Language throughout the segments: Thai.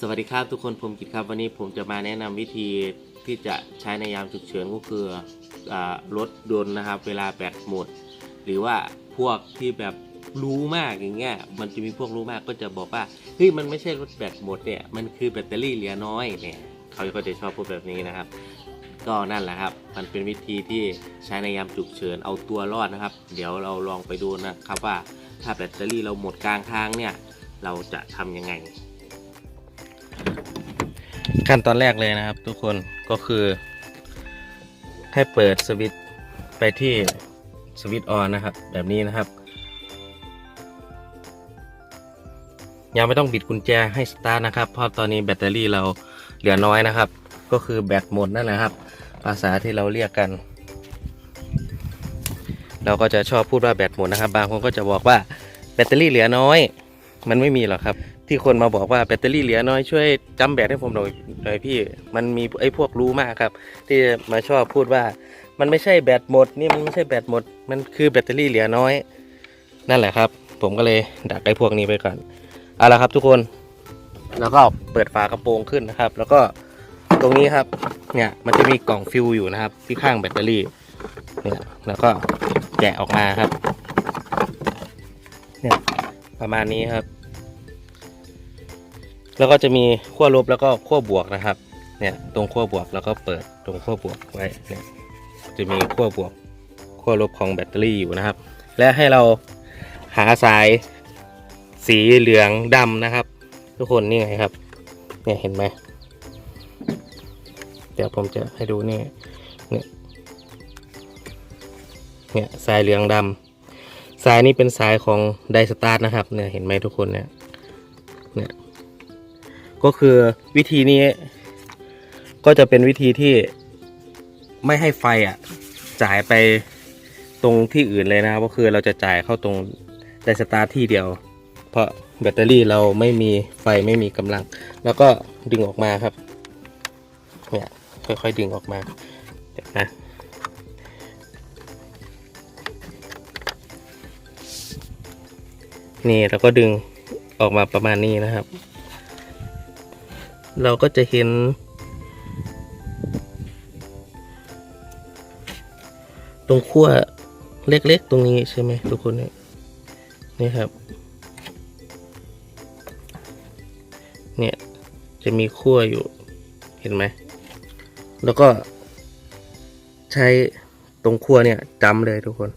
สวัสดีครับทุกคนผมกิตครับวันนี้ผมจะมาแนะนำวิธีที่จะใช้ในยามฉุกเฉินก็คืออรถยนต์นะครับ เวลาแบตหมด หรือว่าพวกที่แบบรู้มากอย่างเงี้ยมันจะมีพวกรู้มากก็จะบอกว่าเฮ้ยมันไม่ใช่รถแบตหมดเนี่ยมันคือแบตเตอรี่เหลือน้อยเนี่ยเขาก็จะชอบพูดแบบนี้นะครับ ก็นั่นแหละครับ มันเป็นวิธีที่ใช้ในยามฉุกเฉินเอาตัวรอดนะครับ เดี๋ยวเราลองไปดูนะครับว่าถ้าแบตเตอรี่เราหมดกลางทางเนี่ยเราจะทำยังไง ขั้นตอนแรกเลยนะครับ ทุกคนก็คือ ให้เปิดสวิตไปที่สวิตออนนะครับ แบบนี้นะครับ ยังไม่ต้องบิดกุญแจให้สตาร์ทนะครับ เพราะตอนนี้แบตเตอรี่เราเหลือน้อยนะครับ ก็คือแบตหมดนั่นแหละครับ ภาษาที่เราเรียกกัน เราก็จะชอบพูดว่าแบตหมดนะครับ บางคนก็จะบอกว่าแบตเตอรี่เหลือน้อย มันไม่มีหรอกครับ ที่คนมาบอกว่าแบตเตอรี่เหลือน้อยช่วยจำแบตให้ผมหน่อยหน่อยพี่ มันมีไอ้พวกรู้มากครับ ที่มาชอบพูดว่า มันไม่ใช่แบตหมด นี่มันไม่ใช่แบตหมด มันคือแบตเตอรี่เหลือน้อย นั่นแหละครับ ผมก็เลยดักไอ้พวกนี้ไปก่อนเอาละครับทุกคนแล้วก็เปิดฝากระโปรงขึ้นนะครับ แล้วก็ตรงนี้ครับเนี่ยมันจะมีกล่องฟิวอยู่นะครับ ที่ข้างแบตเตอรี่เนี่ยแล้วก็แกะออกมาครับเนี่ยประมาณนี้ครับ แล้วก็จะมีขั้วลบแล้วก็ขั้วบวกนะครับ เนี่ยตรงขั้วบวกแล้วก็เปิดตรงขั้วบวกไว้เนี่ยจะมีขั้วบวกขั้วลบของแบตเตอรี่อยู่นะครับ และให้เราหาสายสีเหลืองดำนะครับ ทุกคนนี่ไงครับ เนี่ยเห็นไหมเดี๋ยวผมจะให้ดูนี่เนี่ยเนี่ยสายเหลืองดำสายนี้เป็นสายของไดสตาร์นะครับเนี่ยเห็นไหมทุกคนเนี่ยเนี่ย ก็คือวิธีนี้ ก็จะเป็นวิธีที่ไม่ให้ไฟอะ จ่ายไปตรงที่อื่นเลยนะครับก็คือเราจะจ่ายเข้าตรงไดสตาร์ทที่เดียว เพราะแบตเตอรี่เราไม่มีไฟไม่มีกำลัง แล้วก็ดึงออกมาครับเนี่ยค่อยๆดึงออกมาเดี๋ยวนะนี่เราก็ดึงออกมาประมาณนี้นะครับ เราก็จะเห็น ตรงขั้วเล็กๆ ตรงนี้ใช่ไหมทุกคนเนี่ยนี่ครับ เนี่ย จะมีขั้วอยู่เห็นไหม แล้วก็ใช้ตรงขั้วเนี่ยจำเลยทุกคน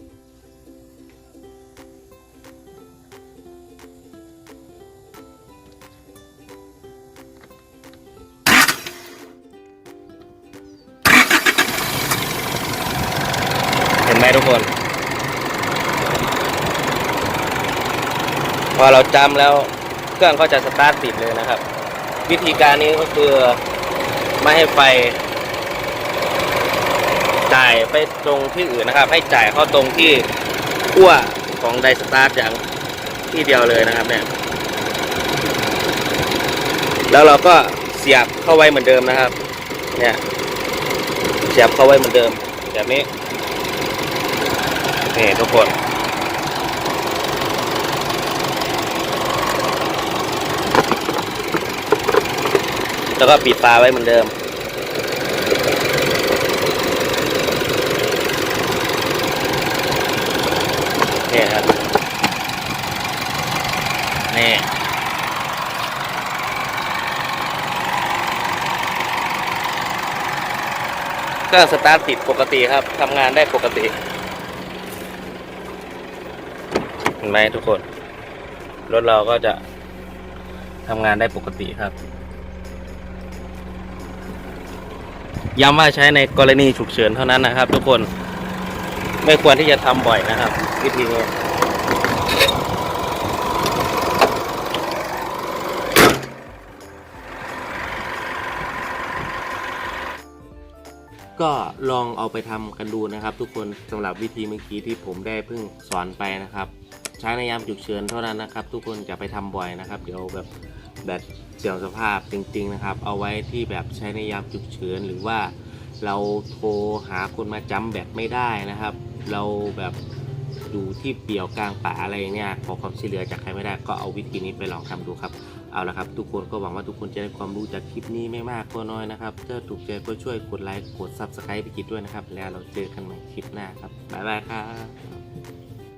ทุกคน พอเราจำแล้วเครื่องก็จะสตาร์ทติดเลยนะครับ วิธีการนี้ก็คือไม่ให้ไฟจ่ายไปตรงที่อื่นนะครับ ให้จ่ายเข้าตรงที่ขั้วของไดสตาร์ทอย่างที่เดียวเลยนะครับเนี่ย แล้วเราก็เสียบเข้าไว้เหมือนเดิมนะครับ เนี่ย เสียบเข้าไว้เหมือนเดิมแบบนี้ นี่ทุกคน แล้วก็ปิดฝาไว้เหมือนเดิม นี่ครับ นี่เครื่องสตาร์ทติดปกติครับทำงานได้ปกติ เห็นไหมทุกคน รถเราก็จะทำงานได้ปกติครับ ย้ำว่าใช้ในกรณีฉุกเฉินเท่านั้นนะครับ ทุกคนไม่ควรที่จะทำบ่อยนะครับ วิธีนี้ก็ลองเอาไปทำกันดูนะครับ ทุกคนสำหรับวิธีเมื่อกี้ที่ผมได้เพิ่งสอนไปนะครับ ใช้ในยามฉุกเฉินเท่านั้นนะครับ ทุกคนจะไปทำบ่อยนะครับ เดี๋ยวแบบแบตเสื่อมสภาพจริง ๆ นะครับ เอาไว้ที่แบบใช้ในยามฉุกเฉินหรือว่าเราโทรหาคนมาจำแบตไม่ได้นะครับ เราแบบอยู่ที่เปี่ยวกลางป่าอะไรเนี่ยขอความช่วยเหลือจากใครไม่ได้ก็เอาวิธีนี้ไปลองทำดูครับเอาละครับ ทุกคนก็หวังว่าทุกคนจะได้ความรู้จากคลิปนี้ไม่มากก็น้อยนะครับถ้าถูกใจก็ช่วยกดไลค์กด Subscribe ไปกินด้วยนะครับ แล้วเราเจอกันใหม่คลิปหน้าครับบ๊ายบายครับ